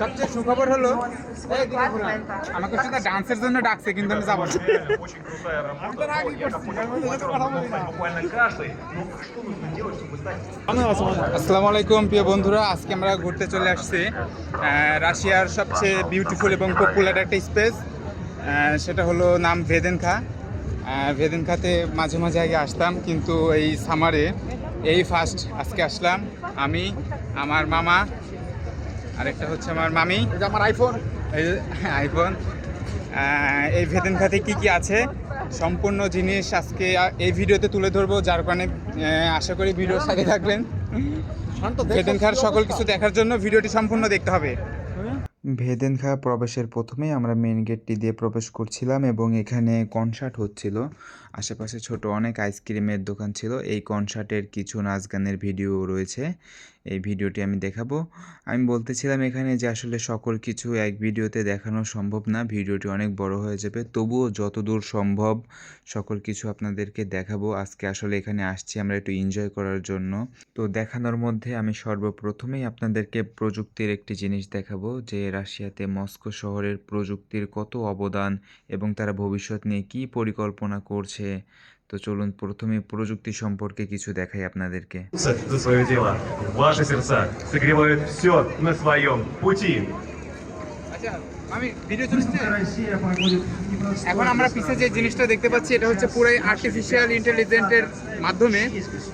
সবচেয়ে সুখবর হলো আমাকে শুধু ডান্সের জন্য ডাকছে, কিন্তু আমি যাব আসসালামু আলাইকুম, প্রিয় বন্ধুরা। আজকে আমরা ঘুরতে চলে আসছি রাশিয়ার সবচেয়ে বিউটিফুল এবং পপুলার একটা স্পেস সেটা হলো নাম ভেদেনখা। ভেদেনখাতে মাঝে মাঝে আগে আসতাম, কিন্তু এই সামারে এই ফার্স্ট আজকে আসলাম। আমি, আমার মামা আরেকটা হচ্ছে আমার মামি। আমার আইফোন আইফোন আহ, এই ভেদেনখাতে কি কি আছে? সম্পূর্ণ জিনিস আজকে এই ভিডিওতে তুলে ধরবো যার কারণে আশা করি ভিডিওর সাথে থাকবেন। ভেদেনখার সকল কিছু দেখার জন্য ভিডিওটি সম্পূর্ণ দেখতে হবে। ভেদেনখা প্রবেশের প্রথমেই আমরা মেন গেটটি দিয়ে প্রবেশ করছিলাম এবং এখানে কনসার্ট হচ্ছিল। আশেপাশে ছোট অনেক আইসক্রিমের দোকান ছিল। এই কনসার্টের কিছু নাচ গানের ভিডিও রয়েছে। এই ভিডিওটি আমি দেখাবো। আমি বলতেছিলাম এখানে যে আসলে সকল কিছু এক ভিডিওতে দেখানো সম্ভব না, ভিডিওটি অনেক বড় হয়ে যাবে। তবুও যতদূর সম্ভব সকল কিছু আপনাদেরকে দেখাবো। আজকে আসলে এখানে আসছি আমরা একটু এনজয় করার জন্য। তো দেখানোর মধ্যে আমি সর্বপ্রথমেই আপনাদেরকে প্রযুক্তির একটি জিনিস দেখাবো যে রাশিয়াতে মস্কো শহরের প্রযুক্তির কত অবদান এবং তারা ভবিষ্যৎ নিয়ে কী পরিকল্পনা করছে। তো চলুন প্রথমে প্রযুক্তি সম্পর্কে কিছু দেখাই আপনাদেরকে। আচ্ছা, এখন আমরা পিছে যে জিনিসটা দেখতে পাচ্ছি এটা হচ্ছে পুরাই আর্টিফিশিয়াল ইন্টেলিজেন্টের মাধ্যমে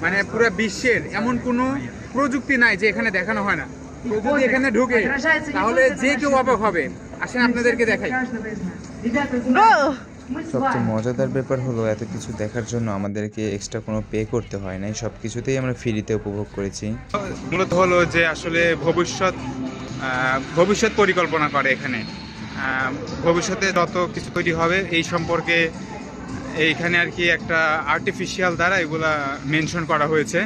মানে পুরো বিশ্বের এমন কোনো প্রযুক্তি নাই যে এখানে দেখানো হয় না। যদি এখানে ঢুকে তাহলে যে কেউ অবাক হবে। আসেন আপনাদেরকে দেখাই। সবচেয়ে মজাদার ব্যাপার হলো এত কিছু দেখার জন্য আমাদেরকে এক্সট্রা কোনো পে করতে হয় নাই। সব কিছুতেই আমরা ফ্রিতে উপভোগ করেছি। মূলত হলো যে আসলে ভবিষ্যৎ ভবিষ্যৎ পরিকল্পনা করে এখানে। ভবিষ্যতে যত কিছু তৈরি হবে এই সম্পর্কে এইখানে আর কি একটা আর্টিফিশিয়াল দ্বারা এগুলা মেনশন করা হয়েছে।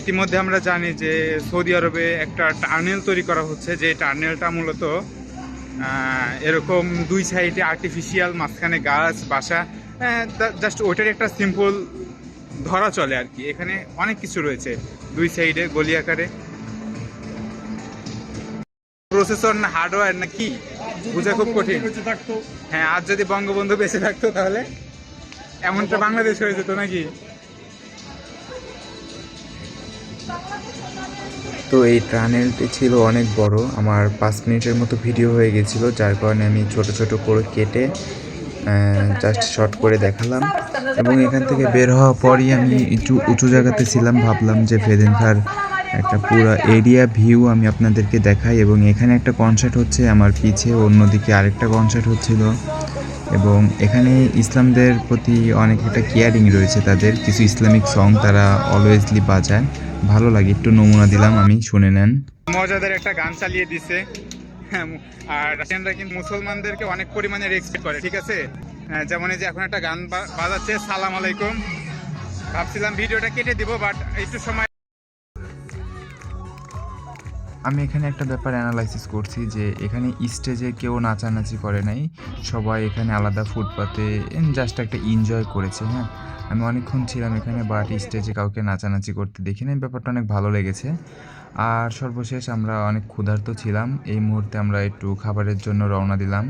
ইতিমধ্যে আমরা জানি যে সৌদি আরবে একটা টার্নেল তৈরি করা হচ্ছে যে টার্নেলটা মূলত এরকম দুই সাইডে আর্টিফিশিয়াল মাঝখানে গাছ বাসা জাস্ট ওইটার একটা সিম্পল ধরা চলে আর কি। এখানে অনেক কিছু রয়েছে দুই সাইডে গলি আকারে। প্রসেসর না হার্ডওয়্যার না কি? বোঝা খুব কঠিন। হ্যাঁ আর যদি বঙ্গবন্ধু বেঁচে থাকতো তাহলে এমনটা বাংলাদেশ হয়ে যেত নাকি? তো এই টানেলটি ছিল অনেক বড়। আমার পাঁচ মিনিটের মতো ভিডিও হয়ে গেছিল, যার কারণে আমি ছোট ছোট করে কেটে জাস্ট শর্ট করে দেখালাম। এবং এখান থেকে বের হওয়ার পরই আমি একটু উঁচু জায়গাতে ছিলাম, ভাবলাম যে ভেদেনখার একটা পুরো এরিয়া ভিউ আমি আপনাদেরকে দেখাই। এবং এখানে একটা কনসার্ট হচ্ছে, আমার পিছে অন্যদিকে আরেকটা কনসার্ট হচ্ছিল। এবং এখানে ইসলামদের প্রতি অনেক একটা কেয়ারিং রয়েছে তাদের। কিছু ইসলামিক সং তারা অলওয়েজলি বাজায়। ভালো লাগে একটু নমুনা দিলাম আমি শুনে নেন। মজাদার একটা গান চালিয়ে দিছে। হ্যাঁ, আর রাশিয়ানরা কিন্তু মুসলমানদেরকে অনেক পরিমাণে রেসপেক্ট করে ঠিক আছে? হ্যাঁ, যেমন এই যে এখন একটা গান বাজাচ্ছে সালাম আলাইকুম। ভাবছিলাম ভিডিওটা কেটে দিব বাট একটু সময় আমি এখানে একটা ব্যাপার অ্যানালাইসিস করছি যে এখানে স্টেজে কেউ নাচানাচি করে নাই সবাই এখানে আলাদা ফুটপাতে জাস্ট একটা এনজয় করেছে হ্যাঁ? আমি অনেকক্ষণ ছিলাম এখানে বাট স্টেজে কাউকে নাচানাচি করতে দেখি নাই ব্যাপারটা অনেক ভালো লেগেছে। আর সর্বশেষ আমরা অনেক ক্ষুধার্ত ছিলাম। এই মুহূর্তে আমরা একটু খাবারের জন্য রওনা দিলাম।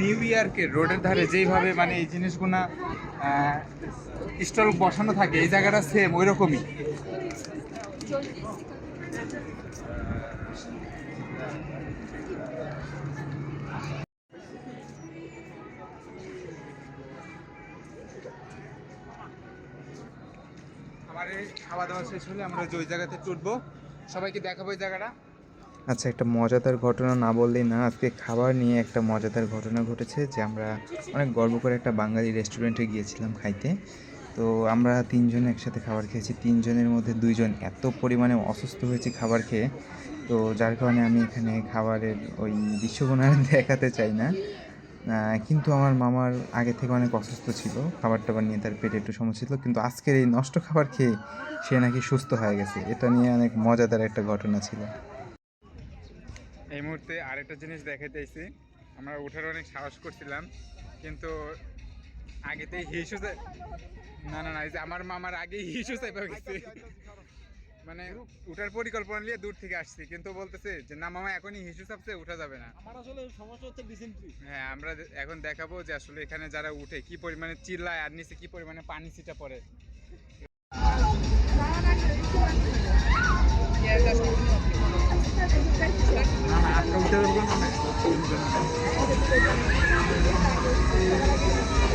নিউ ইয়র্কের রোডের ধারে যেইভাবে মানে এই জিনিসগুলা স্টল বসানো থাকে, এই জায়গাটা সেম ওই রকমই এই খাওয়া দাওয়া শেষ হলে আমরা ওই জায়গাতে উঠবো সবাইকে দেখাবো ওই জায়গাটা। আচ্ছা একটা মজাদার ঘটনা না বললেই না, আজকে খাবার নিয়ে একটা মজাদার ঘটনা ঘটেছে যে আমরা অনেক গর্ব করে একটা বাঙালি রেস্টুরেন্টে গিয়েছিলাম খাইতে। তো আমরা তিনজন একসাথে খাবার খেয়েছি, তিনজনের মধ্যে দুইজন এত পরিমাণে অসুস্থ হয়েছি খাবার খেয়ে। তো যার কারণে আমি এখানে খাবারের ওই দৃশ্যগুলো আর দেখাতে চাই না। কিন্তু আমার মামার আগে থেকে অনেক অসুস্থ ছিল। খাবার টাবার নিয়ে তার পেটে একটু সমস্যা ছিল। কিন্তু আজকের এই নষ্ট খাবার খেয়ে সে নাকি সুস্থ হয়ে গেছে। এটা নিয়ে অনেক মজাদার একটা ঘটনা ছিল। এই মুহূর্তে আরেকটা জিনিস দেখাইতেছি আমরা ওঠার অনেক সাহস করছিলাম, কিন্তু আগেতেই হিসু না না না আমার মামার আগেই হিসু চাইপা গেছে। মানে উঠার পরিকল্পনা নিয়ে দূর থেকে আসছি কিন্তু বলতেছে যে না মামা এখনই হিসু চাপছে উঠা যাবে না। আমার আসলে সমস্যা হচ্ছে ডিসেন্ট্রি হ্যাঁ আমরা এখন দেখাবো যে আসলে এখানে যারা উঠে কি পরিমাণে চিল্লায় আর নিচে কি পরিমাণে পানি ছিটা পড়ে।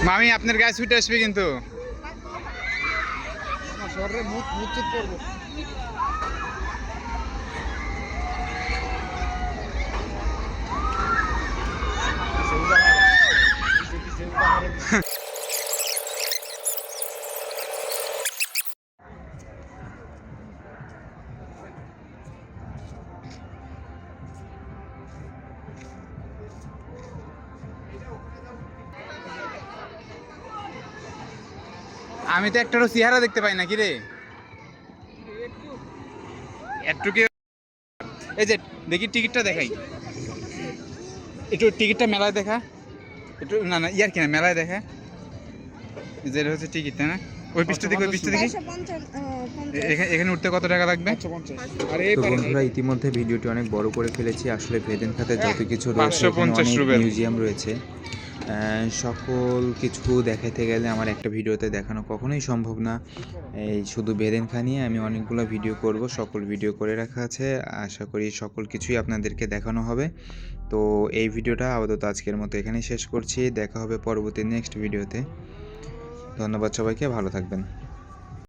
মামি আপনার গায়ে ছুটে আসবে কিন্তু। শহরে মুখ মুচ্ছিত করব আমি তো একটারও চেহারা দেখতে পাই না কি রে? একটু এই যে দেখি টিকিটটা দেখাই। একটু টিকিটটা মেলায় দেখা। একটু না না ইয়ার কিনা মেলায় দেখা। যে হচ্ছে টিকিট তাই না? ওই পিসটা দেখি ওই পিসটা দেখি। এখানে এখানে উঠতে কত টাকা লাগবে? আরে তো বন্ধুরা ইতিমধ্যে ভিডিওটি অনেক বড় করে ফেলেছি। আসলে ভেদেন খাতে যত কিছু রয়েছে এখানে 550 মিউজিয়াম রয়েছে। সকল কিছু দেখাতে গেলে আমার একটা ভিডিওতে দেখানো কখনোই সম্ভব না। এই শুধু বেদেন খানিয়ে আমি অনেকগুলো ভিডিও করব, সকল ভিডিও করে রাখা আছে। আশা করি সকল কিছুই আপনাদেরকে দেখানো হবে। তো এই ভিডিওটা আপাতত আজকের মতো এখানেই শেষ করছি। দেখা হবে পরবর্তী নেক্সট ভিডিওতে। ধন্যবাদ সবাইকে, ভালো থাকবেন।